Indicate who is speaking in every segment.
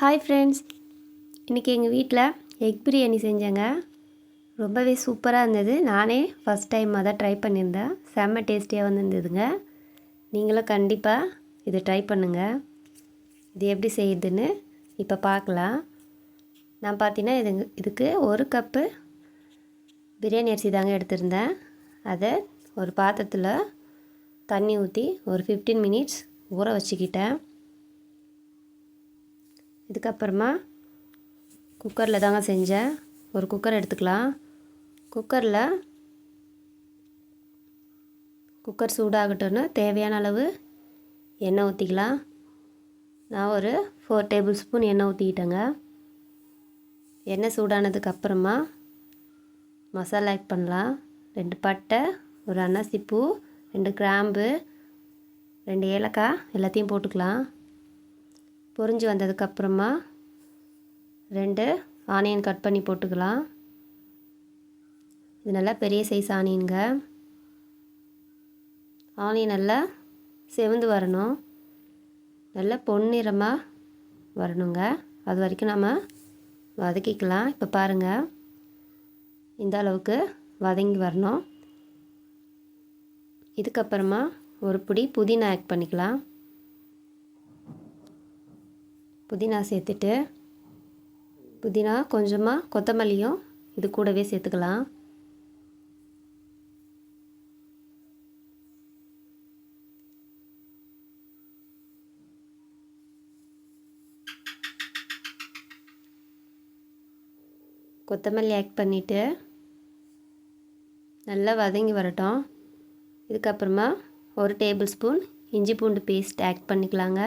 Speaker 1: Hi friends இன்றைக்கி எங்கள் வீட்டில் எக் பிரியாணி செஞ்சேங்க. ரொம்பவே சூப்பராக இருந்தது. நானே ஃபஸ்ட் டைம் தான் ட்ரை பண்ணியிருந்தேன். செம்ம டேஸ்டியாக வந்துருந்ததுங்க. நீங்களும் கண்டிப்பாக இதை ட்ரை பண்ணுங்கள் இது எப்படி செய்யுதுன்னு இப்போ பார்க்கலாம். நான் பார்த்தீங்கன்னா இது இதுக்கு ஒரு கப்பு பிரியாணி அரிசி தாங்க எடுத்திருந்தேன். அதை ஒரு பாத்திரத்தில் தண்ணி ஊற்றி ஒரு ஃபிஃப்டீன் மினிட்ஸ் ஊற வச்சுக்கிட்டேன். இதுக்கப்புறமா குக்கரில் தாங்க செஞ்சேன். ஒரு குக்கர் எடுத்துக்கலாம். குக்கரில் குக்கர் சூடாகட்டும்னு தேவையான அளவு எண்ணெய் ஊற்றிக்கலாம் நான் ஒரு ஃபோர் டேபிள் ஸ்பூன் எண்ணெய் ஊற்றிக்கிட்டேங்க எண்ணெய் சூடானதுக்கு அப்புறமா மசாலா ஆட் பண்ணலாம். ரெண்டு பட்டை ஒரு அன்னாசிப்பூ ரெண்டு கிராம்பு ரெண்டு ஏலக்காய் எல்லாத்தையும் போட்டுக்கலாம். பொரிஞ்சு வந்ததுக்கப்புறமா ரெண்டு ஆனியன் கட் பண்ணி போட்டுக்கலாம். இது நல்லா பெரிய சைஸ் ஆனியனுங்க. ஆனியன் நல்லா செவந்து வரணும். நல்லா பொன்னிறமாக வரணுங்க. அது வரைக்கும் நம்ம வதக்கிக்கலாம். இப்போ பாருங்கள் இந்த அளவுக்கு வதங்கி வரணும். இதுக்கப்புறமா ஒரு பிடி புதினா ஆட் பண்ணிக்கலாம். புதினா சேர்த்துட்டு புதினா கொஞ்சமாக கொத்தமல்லியும் இது கூடவே சேர்த்துக்கலாம். கொத்தமல்லி ஆட் பண்ணிவிட்டு நல்லா வதங்கி வரட்டும். இதுக்கப்புறமா ஒரு டேபிள் ஸ்பூன் இஞ்சி பூண்டு பேஸ்ட் ஆட் பண்ணிக்கலாங்க.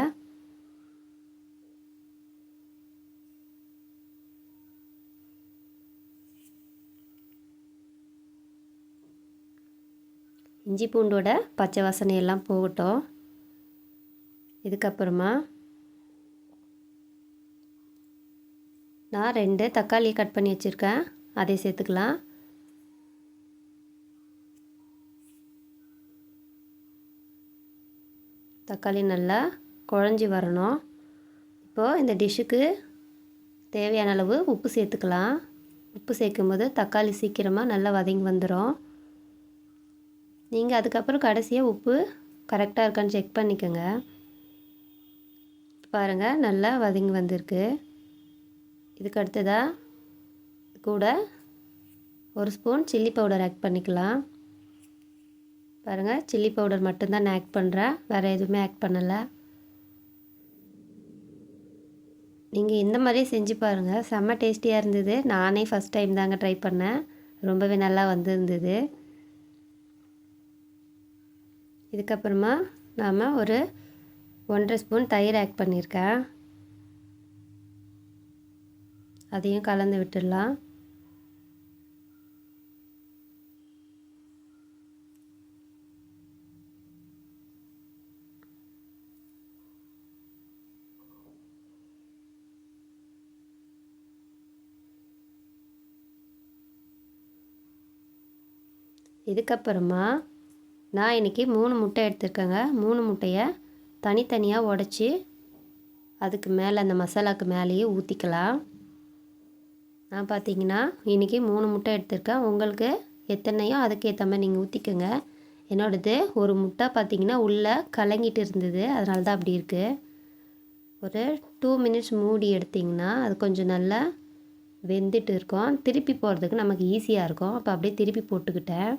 Speaker 1: இஞ்சி பூண்டோட பச்சை வாசனை எல்லாம் போகட்டும். இதுக்கப்புறமா நான் ரெண்டு தக்காளி கட் பண்ணி வச்சுருக்கேன். அதை சேர்த்துக்கலாம். தக்காளி நல்லா குழஞ்சி வரணும். இப்போது இந்த டிஷ்ஷுக்கு தேவையான அளவு உப்பு சேர்த்துக்கலாம். உப்பு சேர்க்கும்போது தக்காளி சீக்கிரமாக நல்லா வதங்கி வந்துடும் நீங்கள் அதுக்கப்புறம் கடைசியாக உப்பு கரெக்டாக இருக்கான்னு செக் பண்ணிக்கோங்க. பாருங்கள் நல்லா வதங்கி வந்திருக்கு. இதுக்கு அடுத்ததாக கூட ஒரு ஸ்பூன் சில்லி பவுடர் ஆட் பண்ணிக்கலாம். பாருங்கள் சில்லி பவுடர் மட்டும்தான் நான் ஆட் பண்ணுறேன் வேறு எதுவுமே ஆட் பண்ணலை. நீங்கள் இந்த மாதிரியே செஞ்சு பாருங்கள் செம்ம டேஸ்டியாக இருந்தது. நானே ஃபஸ்ட் டைம் தாங்க ட்ரை பண்ணேன். ரொம்பவே நல்லா வந்திருந்தது. இதுக்கப்புறமா நாம் ஒரு ஒன்றரை ஸ்பூன் தயிர் ஆட் பண்ணியிருக்கேன் அதையும் கலந்து விட்டுடலாம். இதுக்கப்புறமா நான் இன்றைக்கி மூணு முட்டை எடுத்துருக்கேங்க. மூணு முட்டையை தனித்தனியாக உடச்சி அதுக்கு மேலே அந்த மசாலாவுக்கு மேலேயே ஊற்றிக்கலாம் நான் பார்த்தீங்கன்னா இன்றைக்கி மூணு முட்டை எடுத்திருக்கேன். உங்களுக்கு எத்தனையோ அதுக்கு ஏற்ற மாதிரி நீங்கள் ஊற்றிக்கோங்க என்னோடது ஒரு முட்டை பார்த்திங்கன்னா உள்ளே கலங்கிட்டு இருந்தது. அதனால தான் அப்படி இருக்குது ஒரு டூ மினிட்ஸ் மூடி எடுத்திங்கன்னா அது கொஞ்சம் நல்லா வெந்துட்டு இருக்கும். திருப்பி போடுறதுக்கு நமக்கு ஈஸியாக இருக்கும். அப்போ அப்படியே திருப்பி போட்டுக்கிட்டேன்.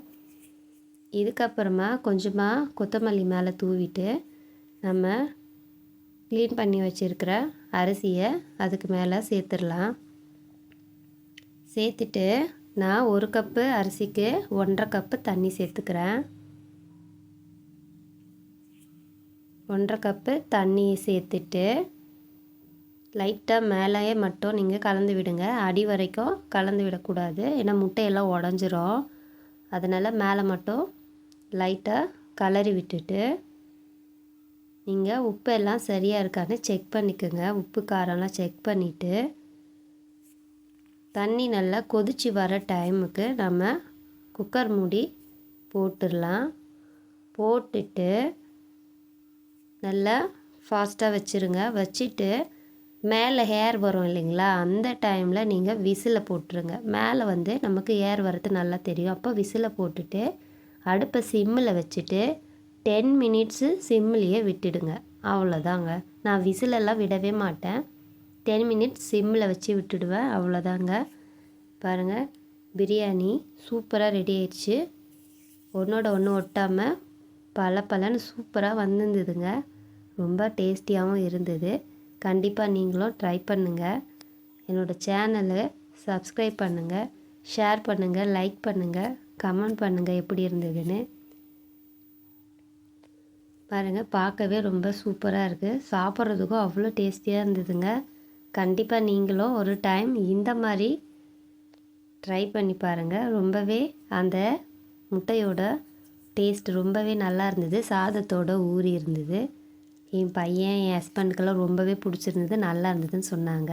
Speaker 1: இதுக்கப்புறமா கொஞ்சமாக கொத்தமல்லி மேலே தூவிட்டு நம்ம க்ளீன் பண்ணி வச்சுருக்கிற அரிசியை அதுக்கு மேலே சேர்த்துடலாம். சேர்த்துட்டு நான் ஒரு கப்பு அரிசிக்கு ஒன்றரை கப்பு தண்ணி சேர்த்துக்கிறேன். ஒன்றரை கப்பு தண்ணி சேர்த்துட்டு லைட்டாக மேலேயே மட்டும் நீங்கள் கலந்து விடுங்க. அடி வரைக்கும் கலந்து விடக்கூடாது. ஏன்னா முட்டையெல்லாம் உடஞ்சிரும். அதனால் மேலே மட்டும் லைட்டாக கலரி விட்டுட்டு நீங்கள் உப்பு எல்லாம் சரியாக இருக்கான்னு செக் பண்ணிக்கோங்க. உப்பு காரம்லாம் செக் பண்ணிவிட்டு தண்ணி நல்லா கொதித்து வர டைமுக்கு நம்ம குக்கர் மூடி போட்டுடலாம். போட்டுட்டு நல்லா ஃபாஸ்ட்டாக வச்சுருங்க. வச்சுட்டு மேலே ஹேர் வரும் இல்லைங்களா? அந்த டைமில் நீங்கள் விசிலை போட்டுருங்க. மேலே வந்து நமக்கு ஏர் வர்றது நல்லா தெரியும். அப்போ விசிலை போட்டுட்டு அடுப்பை சிம்மில் வச்சுட்டு டென் மினிட்ஸு சிம்மிலேயே விட்டுடுங்க. அவ்வளோதாங்க. நான் விசிலெல்லாம் விடவே மாட்டேன். டென் மினிட்ஸ் சிம்மில் வச்சு விட்டுடுவேன். அவ்வளோதாங்க. பாருங்கள் பிரியாணி சூப்பராக ரெடி ஆயிடுச்சு. ஒன்றோட ஒன்று ஒட்டாமல் பல பலன்னு சூப்பராக வந்திருந்ததுங்க. ரொம்ப டேஸ்டியாகவும் இருந்தது. கண்டிப்பாக நீங்களும் ட்ரை பண்ணுங்கள் என்னோடய சேனலை சப்ஸ்கிரைப் பண்ணுங்கள் ஷேர் பண்ணுங்கள் லைக் பண்ணுங்கள் கமெண்ட் பண்ணுங்கள் எப்படி இருந்ததுன்னு. பாருங்கள் பார்க்கவே ரொம்ப சூப்பராக இருக்குது சாப்பிட்றதுக்கும் அவ்வளோ டேஸ்டியாக இருந்ததுங்க. கண்டிப்பாக நீங்களும் ஒரு டைம் இந்த மாதிரி ட்ரை பண்ணி பாருங்கள் ரொம்பவே அந்த முட்டையோட டேஸ்ட் ரொம்பவே நல்லா இருந்தது. சாதத்தோட ஊறி இருந்தது. என் பையன் என் ஹஸ்பண்டுக்கெல்லாம் ரொம்பவே பிடிச்சிருந்தது. நல்லா இருந்ததுன்னு சொன்னாங்க.